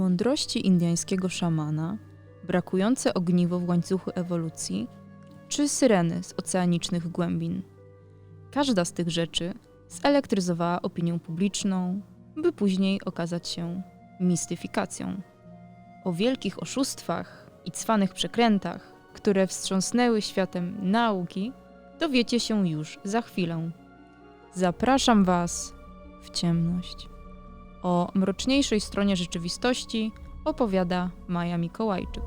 Mądrości indyjskiego szamana, brakujące ogniwo w łańcuchu ewolucji, czy syreny z oceanicznych głębin. Każda z tych rzeczy zelektryzowała opinię publiczną, by później okazać się mistyfikacją. O wielkich oszustwach i cwanych przekrętach, które wstrząsnęły światem nauki, dowiecie się już za chwilę. Zapraszam Was w ciemność. O mroczniejszej stronie rzeczywistości opowiada Maja Mikołajczyk.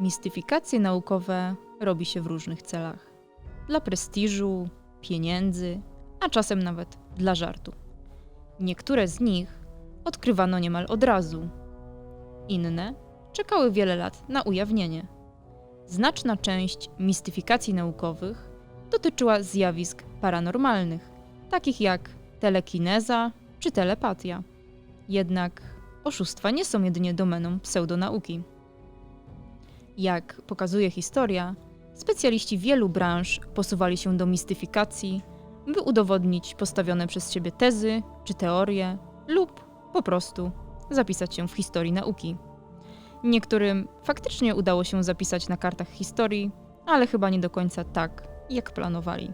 Mistyfikacje naukowe robi się w różnych celach. Dla prestiżu, pieniędzy, a czasem nawet dla żartu. Niektóre z nich odkrywano niemal od razu. Inne czekały wiele lat na ujawnienie. Znaczna część mistyfikacji naukowych dotyczyła zjawisk paranormalnych, takich jak telekineza czy telepatia. Jednak oszustwa nie są jedynie domeną pseudonauki. Jak pokazuje historia, specjaliści wielu branż posuwali się do mistyfikacji, by udowodnić postawione przez siebie tezy czy teorie, lub po prostu zapisać się w historii nauki. Niektórym faktycznie udało się zapisać na kartach historii, ale chyba nie do końca tak, jak planowali.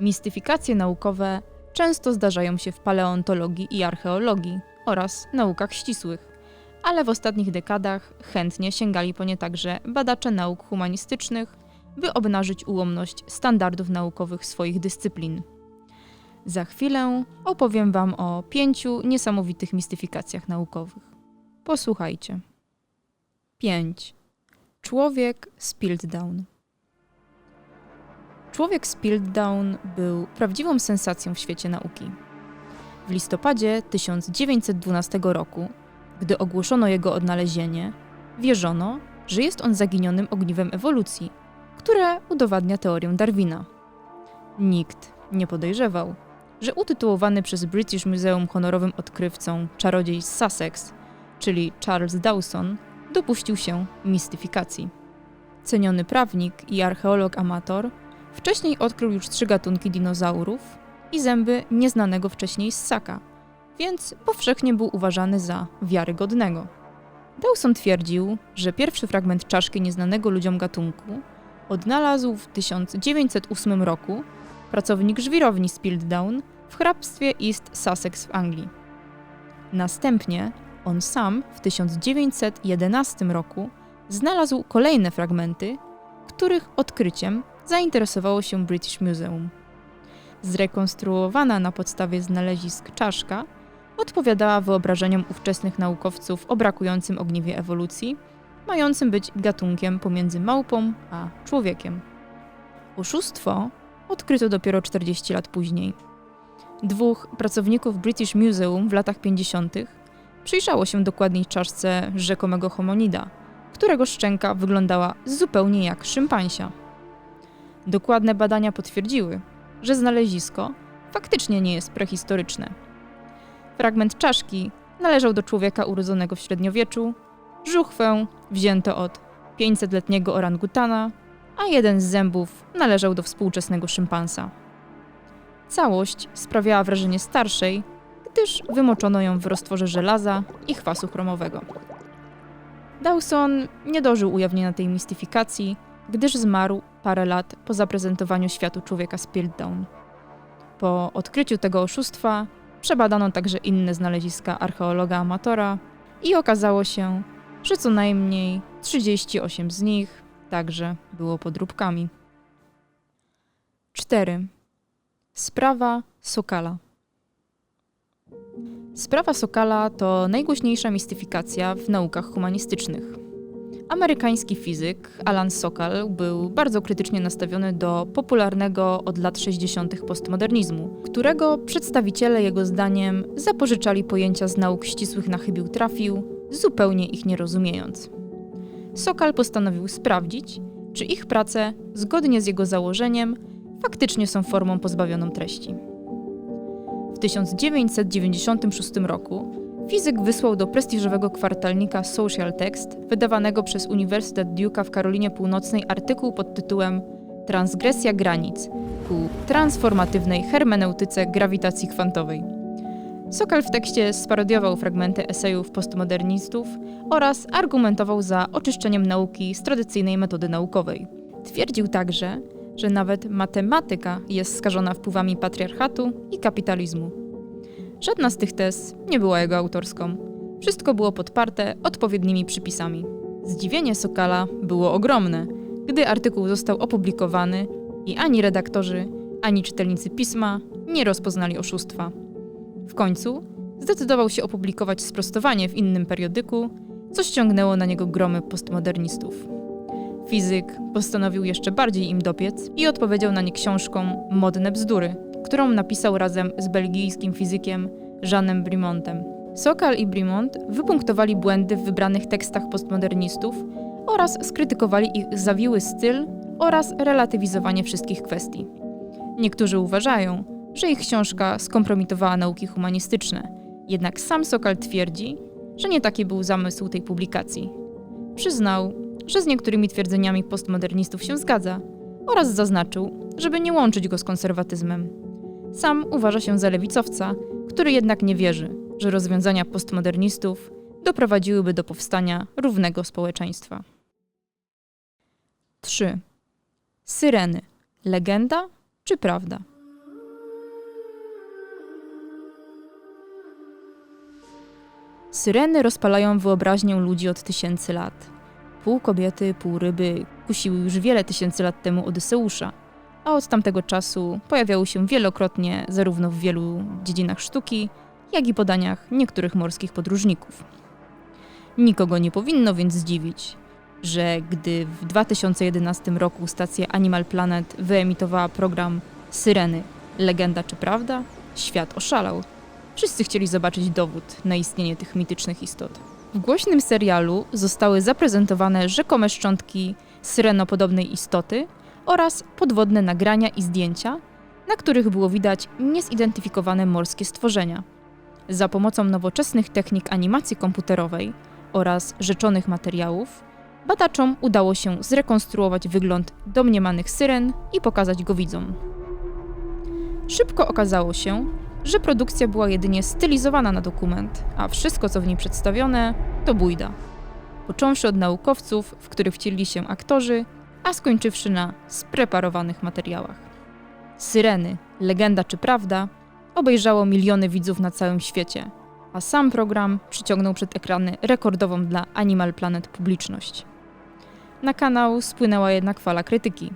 Mistyfikacje naukowe często zdarzają się w paleontologii i archeologii oraz naukach ścisłych, ale w ostatnich dekadach chętnie sięgali po nie także badacze nauk humanistycznych, by obnażyć ułomność standardów naukowych swoich dyscyplin. Za chwilę opowiem Wam o pięciu niesamowitych mistyfikacjach naukowych. Posłuchajcie. 5. Człowiek z Piltdown. Człowiek z Piltdown był prawdziwą sensacją w świecie nauki. W listopadzie 1912 roku, gdy ogłoszono jego odnalezienie, wierzono, że jest on zaginionym ogniwem ewolucji, które udowadnia teorię Darwina. Nikt nie podejrzewał, że utytułowany przez British Museum honorowym odkrywcą czarodziej z Sussex, czyli Charles Dawson, dopuścił się mistyfikacji. Ceniony prawnik i archeolog amator Wcześniej odkrył już trzy gatunki dinozaurów i zęby nieznanego wcześniej ssaka, więc powszechnie był uważany za wiarygodnego. Dawson twierdził, że pierwszy fragment czaszki nieznanego ludziom gatunku odnalazł w 1908 roku pracownik żwirowni z Piltdown w hrabstwie East Sussex w Anglii. Następnie on sam w 1911 roku znalazł kolejne fragmenty, których odkryciem zainteresowało się British Museum. Zrekonstruowana na podstawie znalezisk czaszka odpowiadała wyobrażeniom ówczesnych naukowców o brakującym ogniwie ewolucji, mającym być gatunkiem pomiędzy małpą a człowiekiem. Oszustwo odkryto dopiero 40 lat później. Dwóch pracowników British Museum w latach 50. przyjrzało się dokładniej czaszce rzekomego homonida, którego szczęka wyglądała zupełnie jak szympansia. Dokładne badania potwierdziły, że znalezisko faktycznie nie jest prehistoryczne. Fragment czaszki należał do człowieka urodzonego w średniowieczu, żuchwę wzięto od 500-letniego orangutana, a jeden z zębów należał do współczesnego szympansa. Całość sprawiała wrażenie starszej, gdyż wymoczono ją w roztworze żelaza i chwasu chromowego. Dawson nie dożył ujawnienia tej mistyfikacji, gdyż zmarł parę lat po zaprezentowaniu światu człowieka z Piltdown. Po odkryciu tego oszustwa przebadano także inne znaleziska archeologa amatora i okazało się, że co najmniej 38 z nich także było podróbkami. 4. Sprawa Sokala. Sprawa Sokala to najgłośniejsza mistyfikacja w naukach humanistycznych. Amerykański fizyk Alan Sokal był bardzo krytycznie nastawiony do popularnego od lat 60. postmodernizmu, którego przedstawiciele jego zdaniem zapożyczali pojęcia z nauk ścisłych na chybił trafił, zupełnie ich nie rozumiejąc. Sokal postanowił sprawdzić, czy ich prace, zgodnie z jego założeniem, faktycznie są formą pozbawioną treści. W 1996 roku Fizyk wysłał do prestiżowego kwartalnika Social Text, wydawanego przez Uniwersytet Duke'a w Karolinie Północnej, artykuł pod tytułem Transgresja granic ku transformatywnej hermeneutyce grawitacji kwantowej. Sokal w tekście sparodiował fragmenty esejów postmodernistów oraz argumentował za oczyszczeniem nauki z tradycyjnej metody naukowej. Twierdził także, że nawet matematyka jest skażona wpływami patriarchatu i kapitalizmu. Żadna z tych tez nie była jego autorską. Wszystko było podparte odpowiednimi przypisami. Zdziwienie Sokala było ogromne, gdy artykuł został opublikowany i ani redaktorzy, ani czytelnicy pisma nie rozpoznali oszustwa. W końcu zdecydował się opublikować sprostowanie w innym periodyku, co ściągnęło na niego gromy postmodernistów. Fizyk postanowił jeszcze bardziej im dopiec i odpowiedział na nie książką Modne bzdury, którą napisał razem z belgijskim fizykiem Jeanem Brimontem. Sokal i Brimont wypunktowali błędy w wybranych tekstach postmodernistów oraz skrytykowali ich zawiły styl oraz relatywizowanie wszystkich kwestii. Niektórzy uważają, że ich książka skompromitowała nauki humanistyczne, jednak sam Sokal twierdzi, że nie taki był zamysł tej publikacji. Przyznał, że z niektórymi twierdzeniami postmodernistów się zgadza oraz zaznaczył, żeby nie łączyć go z konserwatyzmem. Sam uważa się za lewicowca, który jednak nie wierzy, że rozwiązania postmodernistów doprowadziłyby do powstania równego społeczeństwa. 3. Syreny. Legenda czy prawda? Syreny rozpalają wyobraźnię ludzi od tysięcy lat. Pół kobiety, pół ryby kusiły już wiele tysięcy lat temu Odyseusza, a od tamtego czasu pojawiały się wielokrotnie zarówno w wielu dziedzinach sztuki, jak i podaniach niektórych morskich podróżników. Nikogo nie powinno więc zdziwić, że gdy w 2011 roku stacja Animal Planet wyemitowała program Syreny Legenda czy Prawda, świat oszalał. Wszyscy chcieli zobaczyć dowód na istnienie tych mitycznych istot. W głośnym serialu zostały zaprezentowane rzekome szczątki syrenopodobnej istoty oraz podwodne nagrania i zdjęcia, na których było widać niezidentyfikowane morskie stworzenia. Za pomocą nowoczesnych technik animacji komputerowej oraz rzeczonych materiałów, badaczom udało się zrekonstruować wygląd domniemanych syren i pokazać go widzom. Szybko okazało się, że produkcja była jedynie stylizowana na dokument, a wszystko, co w niej przedstawione, to bójda. Począwszy od naukowców, w których wcielili się aktorzy, a skończywszy na spreparowanych materiałach. Syreny, legenda czy prawda, obejrzało miliony widzów na całym świecie, a sam program przyciągnął przed ekrany rekordową dla Animal Planet publiczność. Na kanał spłynęła jednak fala krytyki.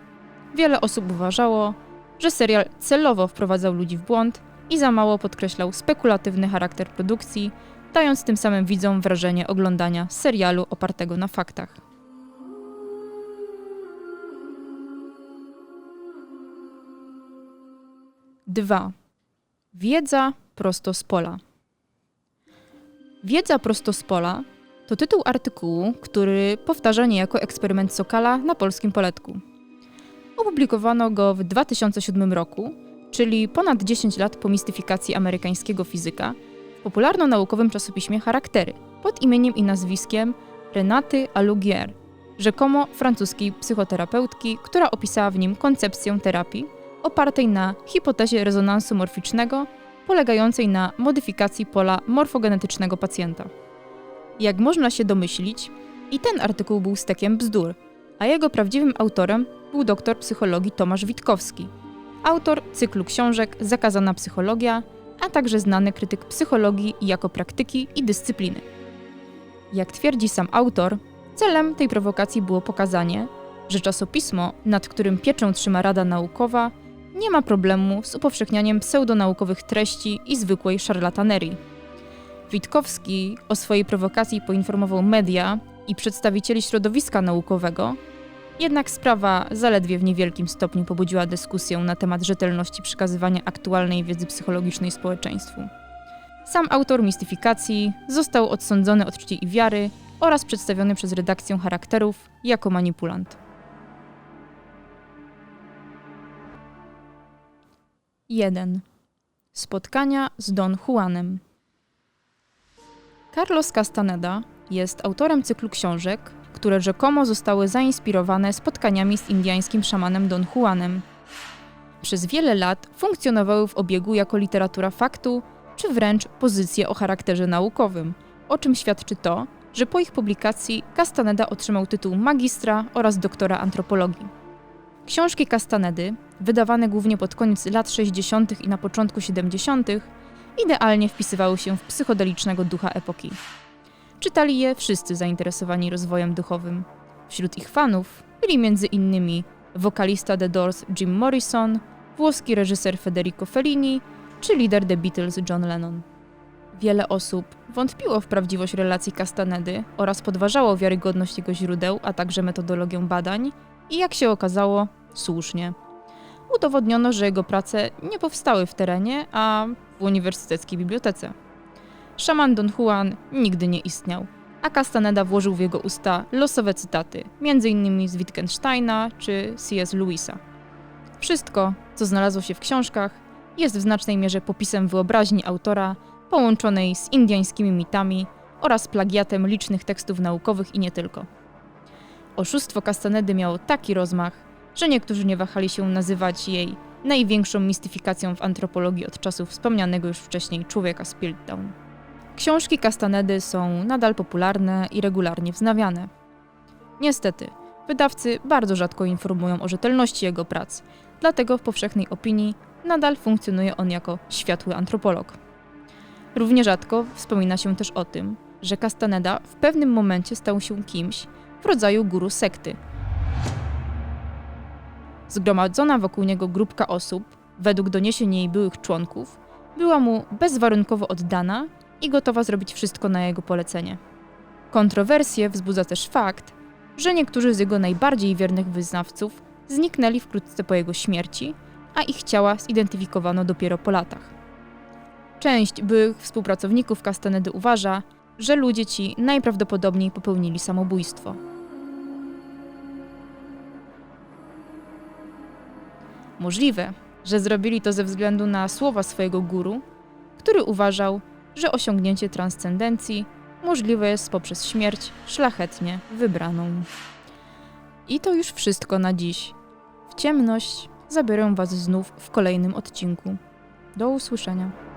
Wiele osób uważało, że serial celowo wprowadzał ludzi w błąd i za mało podkreślał spekulatywny charakter produkcji, dając tym samym widzom wrażenie oglądania serialu opartego na faktach. Dwa. Wiedza prosto z pola. Wiedza prosto z pola to tytuł artykułu, który powtarza niejako eksperyment Sokala na polskim poletku. Opublikowano go w 2007 roku czyli ponad 10 lat po mistyfikacji amerykańskiego fizyka, w popularno-naukowym czasopiśmie Charaktery pod imieniem i nazwiskiem Renaty Alugier, rzekomo francuskiej psychoterapeutki, która opisała w nim koncepcję terapii opartej na hipotezie rezonansu morficznego polegającej na modyfikacji pola morfogenetycznego pacjenta. Jak można się domyślić, i ten artykuł był stekiem bzdur, a jego prawdziwym autorem był doktor psychologii Tomasz Witkowski – autor cyklu książek Zakazana psychologia, a także znany krytyk psychologii jako praktyki i dyscypliny. Jak twierdzi sam autor, celem tej prowokacji było pokazanie, że czasopismo, nad którym pieczę trzyma Rada Naukowa, nie ma problemu z upowszechnianiem pseudonaukowych treści i zwykłej szarlatanerii. Witkowski o swojej prowokacji poinformował media i przedstawicieli środowiska naukowego, jednak sprawa zaledwie w niewielkim stopniu pobudziła dyskusję na temat rzetelności przekazywania aktualnej wiedzy psychologicznej społeczeństwu. Sam autor mistyfikacji został odsądzony od czci i wiary oraz przedstawiony przez redakcję charakterów jako manipulant. 1. Spotkania z Don Juanem. Carlos Castaneda jest autorem cyklu książek które rzekomo zostały zainspirowane spotkaniami z indiańskim szamanem Don Juanem. Przez wiele lat funkcjonowały w obiegu jako literatura faktu czy wręcz pozycję o charakterze naukowym, o czym świadczy to, że po ich publikacji Castaneda otrzymał tytuł magistra oraz doktora antropologii. Książki Castanedy, wydawane głównie pod koniec lat 60. i na początku 70., idealnie wpisywały się w psychodelicznego ducha epoki. Czytali je wszyscy zainteresowani rozwojem duchowym. Wśród ich fanów byli innymi wokalista The Doors Jim Morrison, włoski reżyser Federico Fellini czy lider The Beatles John Lennon. Wiele osób wątpiło w prawdziwość relacji Castanedy oraz podważało wiarygodność jego źródeł, a także metodologię badań i jak się okazało, słusznie. Udowodniono, że jego prace nie powstały w terenie, a w uniwersyteckiej bibliotece. Szaman Don Juan nigdy nie istniał, a Castaneda włożył w jego usta losowe cytaty, m.in. z Wittgensteina czy C.S. Lewisa. Wszystko, co znalazło się w książkach, jest w znacznej mierze popisem wyobraźni autora, połączonej z indiańskimi mitami oraz plagiatem licznych tekstów naukowych i nie tylko. Oszustwo Castanedy miało taki rozmach, że niektórzy nie wahali się nazywać jej największą mistyfikacją w antropologii od czasów wspomnianego już wcześniej człowieka z Piltdown. Książki Castanedy są nadal popularne i regularnie wznawiane. Niestety, wydawcy bardzo rzadko informują o rzetelności jego prac, dlatego w powszechnej opinii nadal funkcjonuje on jako światły antropolog. Równie rzadko wspomina się też o tym, że Castaneda w pewnym momencie stał się kimś w rodzaju guru sekty. Zgromadzona wokół niego grupka osób, według doniesień jej byłych członków, była mu bezwarunkowo oddana i gotowa zrobić wszystko na jego polecenie. Kontrowersje wzbudza też fakt, że niektórzy z jego najbardziej wiernych wyznawców zniknęli wkrótce po jego śmierci, a ich ciała zidentyfikowano dopiero po latach. Część byłych współpracowników Castanedy uważa, że ludzie ci najprawdopodobniej popełnili samobójstwo. Możliwe, że zrobili to ze względu na słowa swojego guru, który uważał, że osiągnięcie transcendencji możliwe jest poprzez śmierć szlachetnie wybraną. I to już wszystko na dziś. W ciemność zabiorę Was znów w kolejnym odcinku. Do usłyszenia.